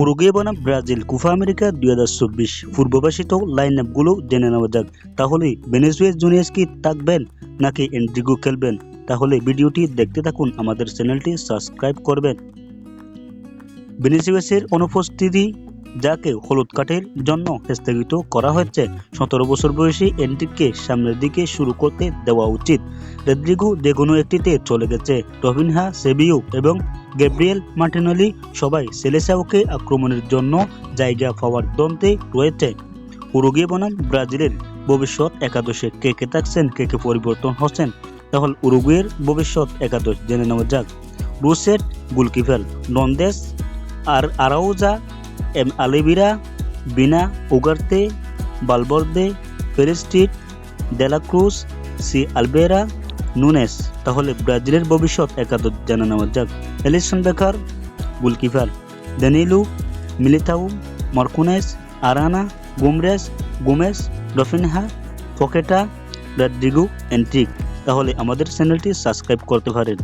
Uruguay বনাম Brazil, কুফা America, দুই হাজার চব্বিশ পূর্ববাসিত লাইন আপগুলো জেনে নেওয়া যাক। তাহলে বেনেজুয়েস জুনিয়াস কি থাকবেন নাকি এন্ড্রিগো খেলবেন? তাহলে ভিডিওটি দেখতে থাকুন, আমাদের চ্যানেলটি সাবস্ক্রাইব করবেন। বেনেজুয়েসের অনুপস্থিতি যাকে হলুদ কাঠের জন্য স্থগিত করা হয়েছে। সতেরো বছর বয়সী এন্ট্রিককে সামনের দিকে শুরু করতে দেওয়া উচিত। রেদ্রিগো যে কোনো একটিতে চলে গেছে। রবিনহা সেবিও এবং গ্যাব্রিয়েল মার্টিনেলি সবাই সেলেসাওকে আক্রমণের জন্য জায়গা পাওয়ার দ্বন্দ্বে রয়েছে। উরুগুয়ে বনাম ব্রাজিলের ভবিষ্যৎ একাদশে কে কে থাকছেন, কে কে পরিবর্তন হচ্ছেন, তাহলে উরুগুয়ের ভবিষ্যৎ একাদশ জেনে নেওয়া যাক। রুসেট গোলকিপার নন্দেস আর আরাউজা এম আলিবিরা, বিনা উগার্তে, বালবর্দে ফেরিস্টিট দেলাক্রুজ সি আলবেরা, নুনেস। তাহলে ব্রাজিলের ভবিষ্যৎ একাদশ জানা নেওয়া যাক। এলিসন বেকার, গোলকিপার। ডেনিলু মিলিতাউ মার্কুনেস, আরানা, গুমরেস, গুমেস ডফিনহা পকেটা রাড্রিগু, এন্ট্রিক। তাহলে আমাদের চ্যানেলটি সাবস্ক্রাইব করতে পারেন।